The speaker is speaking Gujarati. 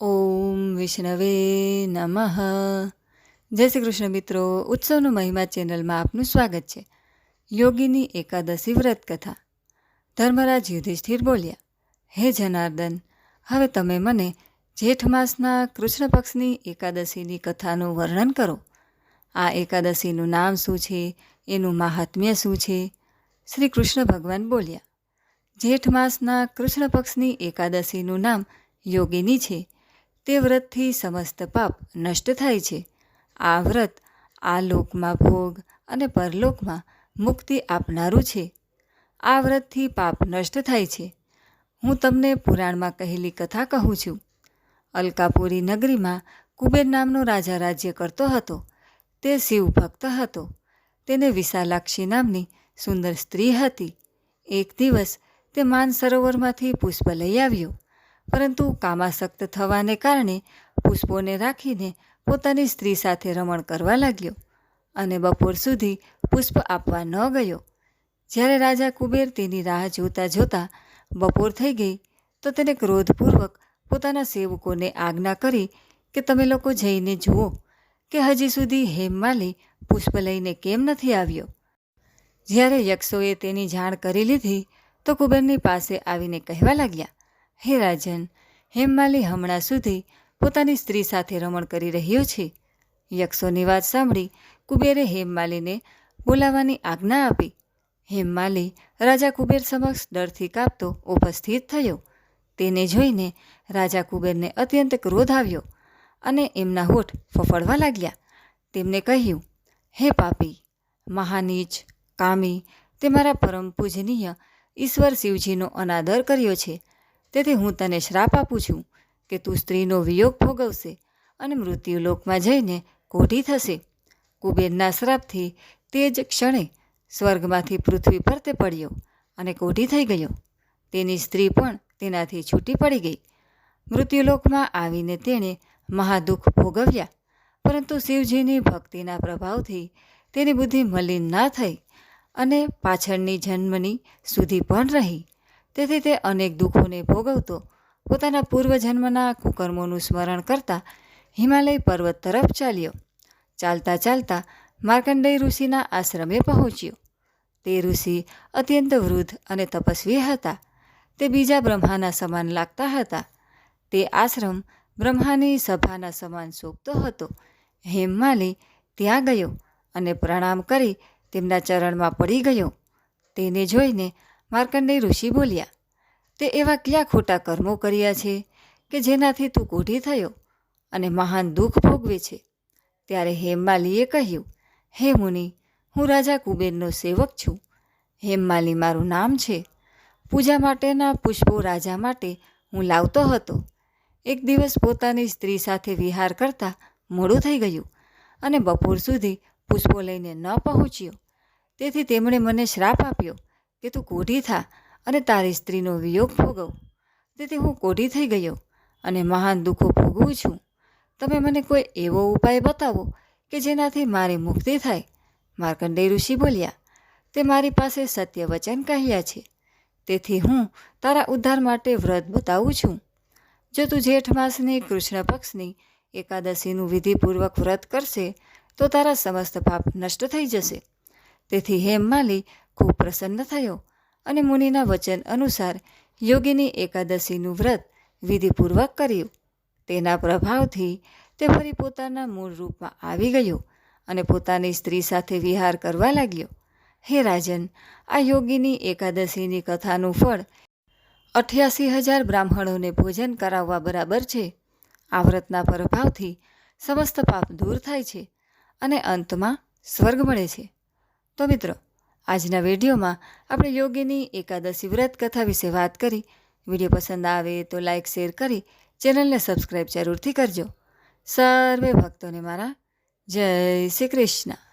ઓમ વિષ્ણવે નમઃ. જય શ્રી કૃષ્ણ મિત્રો, ઉત્સવનો મહિમા ચેનલમાં આપનું સ્વાગત છે. યોગીની એકાદશી વ્રત કથા ધર્મરાજ યુધિષ્ઠિર બોલ્યા, હે જનાર્દન, હવે તમે મને જેઠ માસના કૃષ્ણ પક્ષની એકાદશીની કથાનું વર્ણન કરો. આ એકાદશીનું નામ શું છે? એનું મહાત્મ્ય શું છે? શ્રી કૃષ્ણ ભગવાન બોલ્યા, જેઠ માસના કૃષ્ણ પક્ષની એકાદશીનું નામ યોગિની છે. તે વ્રતથી સમસ્ત પાપ નષ્ટ થાય છે. આ વ્રત આ લોકમાં ભોગ અને પરલોકમાં મુક્તિ આપનારું છે. આ વ્રતથી પાપ નષ્ટ થાય છે. હું તમને પુરાણમાં કહેલી કથા કહું છું. અલકાપુરી નગરીમાં કુબેર નામનો રાજા રાજ્ય કરતો હતો. તે શિવ ભક્ત હતો. તેને વિશાલાક્ષી નામની સુંદર સ્ત્રી હતી. એક દિવસ તે માનસરોવરમાંથી પુષ્પ લઈ આવ્યો. પરંતુ કામાસક્ત થવાને કારણે પુષ્પોને રાખીને પોતાની સ્ત્રી સાથે રમણ કરવા લાગ્યો અને બપોર સુધી પુષ્પ આપવા ન ગયો. જ્યારે રાજા કુબેર તેની રાહ જોતા જોતા બપોર થઈ ગઈ, તો તેને ક્રોધપૂર્વક પોતાના સેવકોને આજ્ઞા કરી કે તમે લોકો જઈને જુઓ કે હજી સુધી હેમમાલી પુષ્પ લઈને કેમ નથી આવ્યો. જ્યારે યક્ષોએ તેની જાણ કરી લીધી, તો કુબેરની પાસે આવીને કહેવા લાગ્યા હે રાજન હેમમાલી હમણાં સુધી પોતાની સ્ત્રી સાથે રમણ કરી રહ્યો છે. યક્ષોની વાત સાંભળી કુબેરે હેમમાલીને બોલાવવાની આજ્ઞા આપી. હેમમાલી રાજા કુબેર સમક્ષ ડરથી કાપતો ઉપસ્થિત થયો. તેને જોઈને રાજા કુબેરને અત્યંત ક્રોધ આવ્યો અને એમના હોઠ ફફડવા લાગ્યા. તેમને કહ્યું, હે પાપી, મહાનીચ, કામી, તે મારા પરમ પૂજનીય ઈશ્વર શિવજીનો અનાદર કર્યો છે. તેથી હું તને શ્રાપ આપું છું કે તું સ્ત્રીનો વિયોગ ભોગવશે અને મૃત્યુલોકમાં જઈને કોઢી થશે. કુબેરના શ્રાપથી તે જ ક્ષણે સ્વર્ગમાંથી પૃથ્વી પર તે પડ્યો અને કોઢી થઈ ગયો. તેની સ્ત્રી પણ તેનાથી છૂટી પડી ગઈ. મૃત્યુલોકમાં આવીને તેણે મહાદુઃખ ભોગવ્યા, પરંતુ શિવજીની ભક્તિના પ્રભાવથી તેની બુદ્ધિ મલિન ના થઈ અને પાછળની જન્મની સુધી પણ રહી. તેથી તે અનેક દુઃખોને ભોગવતો, પોતાના પૂર્વજન્મના કુકર્મોનું સ્મરણ કરતા હિમાલય પર્વત તરફ ચાલ્યો. ચાલતા ચાલતા માર્કંડેય ઋષિના આશ્રમે પહોંચ્યો. તે ઋષિ અત્યંત વૃદ્ધ અને તપસ્વી હતા. તે બીજા બ્રહ્માના સમાન લાગતા હતા. તે આશ્રમ બ્રહ્માની સભાના સમાન શોભતો હતો. હેમમાલી ત્યાં ગયો અને પ્રણામ કરી તેમના ચરણમાં પડી ગયો. તેને જોઈને માર્કંડેય ઋષિ બોલ્યા, તે એવા કયા ખોટા કર્મો કર્યા છે કે જેનાથી તું કોઢી થયો અને મહાન દુઃખ ભોગવે છે? ત્યારે હેમમાલીએ કહ્યું, હે મુનિ, હું રાજા કુબેરનો સેવક છું. હેમમાલી મારું નામ છે. પૂજા માટેના પુષ્પો રાજા માટે હું લાવતો હતો. એક દિવસ પોતાની સ્ત્રી સાથે વિહાર કરતા મોડું થઈ ગયું અને બપોર સુધી પુષ્પો લઈને ન પહોંચ્યો. તેથી તેમણે મને શ્રાપ આપ્યો કે તું કોઢી થા અને તારી સ્ત્રીનો વિયોગ ભોગવ. તેથી હું કોઢી થઈ ગયો અને મહાન દુઃખો ભોગવું છું. તમે મને કોઈ એવો ઉપાય બતાવો કે જેનાથી મારી મુક્તિ થાય? માર્કંડેય ઋષિ બોલ્યા, તે મારી પાસે સત્ય વચન કહ્યા છે. તેથી હું તારા ઉદ્ધાર માટે વ્રત બતાવું છું. જો તું જેઠ માસની, કૃષ્ણ પક્ષની, એકાદશીનું વિધિપૂર્વક વ્રત કરશે, તો તારા સમસ્ત પાપ નષ્ટ થઈ જશે. તેથી હેમમાલી ખૂબ પ્રસન્ન થયો અને મુનિના વચન અનુસાર યોગીની એકાદશીનું વ્રત વિધિપૂર્વક કર્યું. તેના પ્રભાવથી તે ફરી પોતાના મૂળ રૂપમાં આવી ગયો અને પોતાની સ્ત્રી સાથે વિહાર કરવા લાગ્યો. હે રાજન, આ યોગીની એકાદશીની કથાનું ફળ અઠ્યાસી હજાર બ્રાહ્મણોને ભોજન કરાવવા બરાબર છે. આ વ્રતના પ્રભાવથી સમસ્ત પાપ દૂર થાય છે અને અંતમાં સ્વર્ગ મળે છે. તો મિત્રો આજના વિડીયોમાં આપણે યોગીની એકાદશી વ્રત કથા વિશે વાત કરી. વીડિયો પસંદ આવે તો લાઇક શેર કરી, ચેનલને સબસ્ક્રાઈબ જરૂરથી કરજો. સર્વે ભક્તોને મારા જય શ્રી કૃષ્ણ.